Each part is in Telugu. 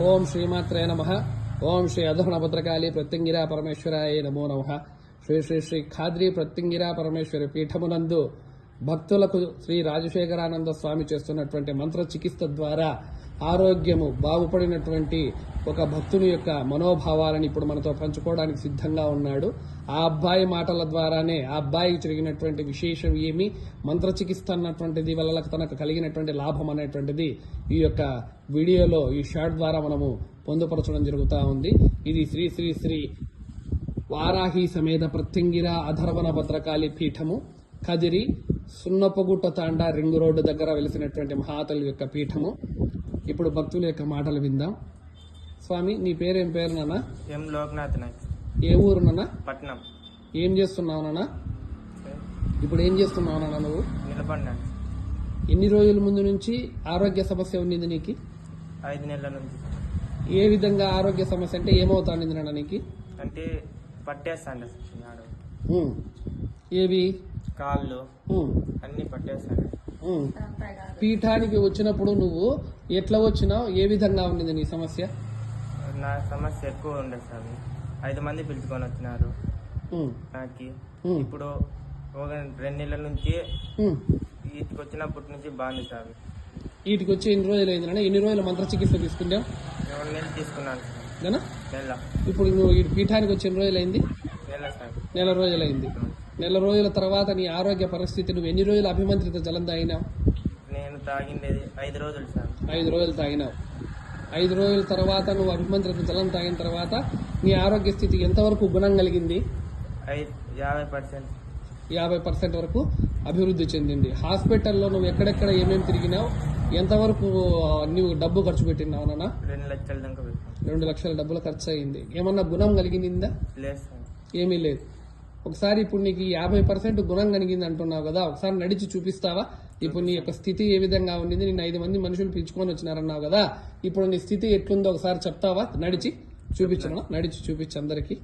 ఓం శ్రీమాత్రే నమ ఓం శ్రీ అధోణ భద్రకాళి ప్రత్యంగిరా పరమేశ్వరాయ నమో నమ శ్రీ శ్రీ శ్రీ ఖాద్రి ప్రత్యంగిరా పరమేశ్వరి పీఠమునందు భక్తులకు శ్రీ రాజశేఖరానంద స్వామి చేస్తున్నటువంటి మంత్ర చికిత్స ద్వారా ఆరోగ్యము బాగుపడినటువంటి ఒక భక్తుని యొక్క మనోభావాలను ఇప్పుడు మనతో పంచుకోవడానికి సిద్ధంగా ఉన్నాడు. ఆ అబ్బాయి మాటల ద్వారానే ఆ అబ్బాయికి జరిగినటువంటి విశేషం ఏమి? మంత్ర చికిత్స అన్నటువంటిది వల్ల తనకు కలిగినటువంటి లాభం అనేటువంటిది ఈ యొక్క వీడియోలో ఈ షార్ట్ ద్వారా మనము పొందుపరచడం జరుగుతూ ఉంది. ఇది శ్రీ శ్రీ శ్రీ వారాహి సమేత ప్రత్యంగిర అధర్వణ భద్రకాళి పీఠము. కదిరి సున్నపగుట్ట తాండా రింగు రోడ్డు దగ్గర వెలిసినటువంటి మహాతల్లి యొక్క పీఠము. ఇప్పుడు భక్తుల యొక్క మాటలు విందాం. స్వామి నీ పేరేం పేరు నాన్న? ఎం లోక్నాథ్ నాయక్. ఏ ఊరు నాన్న? పట్నం. ఏం చేస్తున్నావు నాన్న? ఇప్పుడు ఏం చేస్తున్నావు నాన్న నువ్వు? నిలబడినాను ఎన్ని రోజుల ముందు నుంచి ఆరోగ్య సమస్య ఉన్నింది నీకు? ఐదు నెలల నుంచి. ఏ విధంగా ఆరోగ్య సమస్య అంటే ఏమవుతాంది నాన్న నీకు? అంటే పట్టేస్తాండి ఉమ్. ఏవి? కాళ్ళు. అన్ని పట్టేస్తాండి ఉమ్. పీఠానికి వచ్చినప్పుడు నువ్వు ఎట్లా వచ్చినావు? ఏ విధంగా ఉన్నది నీ సమస్య? నా సమస్య ఎక్కువ ఉండే సార్. ఐదు మంది పిలుచుకొని వచ్చినారు. నాకు. ఇప్పుడు ఒక రెండు నెలల నుంచి. వీటికి వచ్చినప్పటి నుంచి బాగుంది సార్. వీటికి వచ్చి ఎన్ని రోజులు అయింది ఎన్ని రోజులు మంత్ర చికిత్స రెండు నెలలు తీసుకున్నాను ఇప్పుడు నువ్వు ఈ పీఠానికి వచ్చి ఎన్ని రోజులు అయింది నెల సార్. నెల రోజులైంది. నెల రోజుల తర్వాత నీ ఆరోగ్య పరిస్థితి నువ్వు ఎన్ని రోజులు అభిమంత్రిత జలం తాగినావు నేను తాగిండేది ఐదు రోజులు సార్. ఐదు రోజులు తాగినావు ఐదు రోజుల తర్వాత నువ్వు అభిమంత్రిత జలం తాగిన తర్వాత నీ ఆరోగ్య స్థితి ఎంతవరకు గుణం కలిగింది? యాభై పర్సెంట్. యాభై పర్సెంట్ వరకు అభివృద్ధి చెందింది. హాస్పిటల్లో నువ్వు ఎక్కడెక్కడ ఏమేమి తిరిగినావు? ఎంతవరకు నువ్వు డబ్బు ఖర్చు పెట్టినావు నాన్న? రెండు లక్షల రెండు లక్షల డబ్బులు ఖర్చు అయింది. ఏమన్నా గుణం కలిగిందా? ఏమీ లేదు. ఒకసారి ఇప్పుడు నీకు యాభై పర్సెంట్ గుణం కలిగింది అంటున్నావు కదా ఒకసారి నడిచి చూపిస్తావా? ఇప్పుడు నీ యొక్క స్థితి ఏ విధంగా ఉండింది? నేను ఐదు మంది మనుషులు పిలుచుకొని వచ్చినారన్నావు కదా ఇప్పుడు నీ స్థితి ఎట్లుందో ఒకసారి చెప్తావా? నడిచి చూపించను నడిచి చూపించు అందరికి.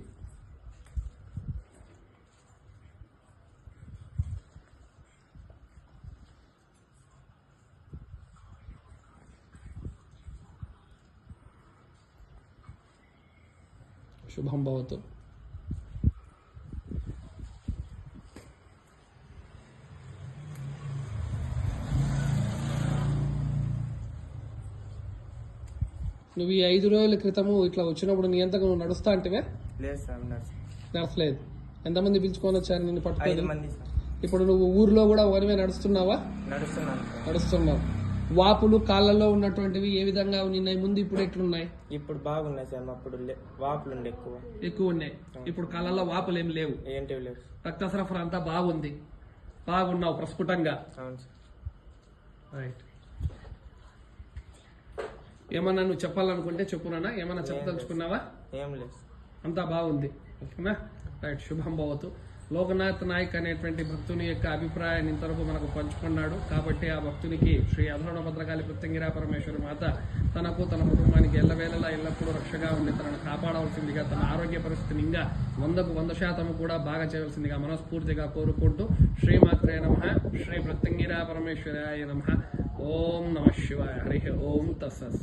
శుభం భవతు. నువ్వు ఈ ఐదు రోజుల క్రితము ఇట్లా వచ్చినప్పుడు నీ ఎంతగా నువ్వు నడుస్తా అంటేవే? లేదు సార్ నర్స్ నడసలేదు ఎంతమంది పిలుచుకొని వచ్చారు నిన్ను సార్. ఇప్పుడు నువ్వు ఊర్లో కూడా ఒకరివే నడుస్తున్నావా? నడుస్తున్నావు. వాపులు కాళ్ళల్లో ఉన్నటువంటివి ఏ విధంగా ఉన్నాయి ముందు ఇప్పుడు ఎట్లున్నాయి? ఇప్పుడు బాగున్నాయి సార్ అప్పుడు వాపులు ఉండే ఎక్కువ. ఎక్కువ ఉన్నాయి. ఇప్పుడు కాళ్ళల్లో వాపులు ఏం లేవు. ఏంటివి లేవు రక్త సరఫరా అంతా బాగుంది. బాగున్నావు ప్రస్ఫుటంగా. అవును సార్. రైట్ ఏమన్నా నువ్వు చెప్పాలనుకుంటే చెప్పునా ఏమన్నా చెప్పదలుచుకున్నావా? ఏం లేదు. అంతా బాగుంది. ఓకేనా? రైట్ శుభం భవతు. లోకనాథ్ నాయక్ అనేటువంటి భక్తుని యొక్క అభిప్రాయాన్ని ఇంతవరకు మనకు పంచుకున్నాడు. కాబట్టి ఆ భక్తునికి శ్రీ అధోణ భద్రకాళి ప్రత్యంగిరా పరమేశ్వరి మాత తనకు తన కుటుంబానికి ఎల్లవేళలా ఎల్లప్పుడూ రక్షగా ఉండి తనను కాపాడవలసిందిగా తన ఆరోగ్య పరిస్థితిని ఇంకా వందకు వంద శాతం కూడా బాగా చేయవలసిందిగా మనస్ఫూర్తిగా కోరుకుంటూ శ్రీమాత్రే నమ. శ్రీ ప్రత్యంగిరా పరమేశ్వరాయ నమ. ఓం నమ శివాయ. హరి ఓం తస్సస్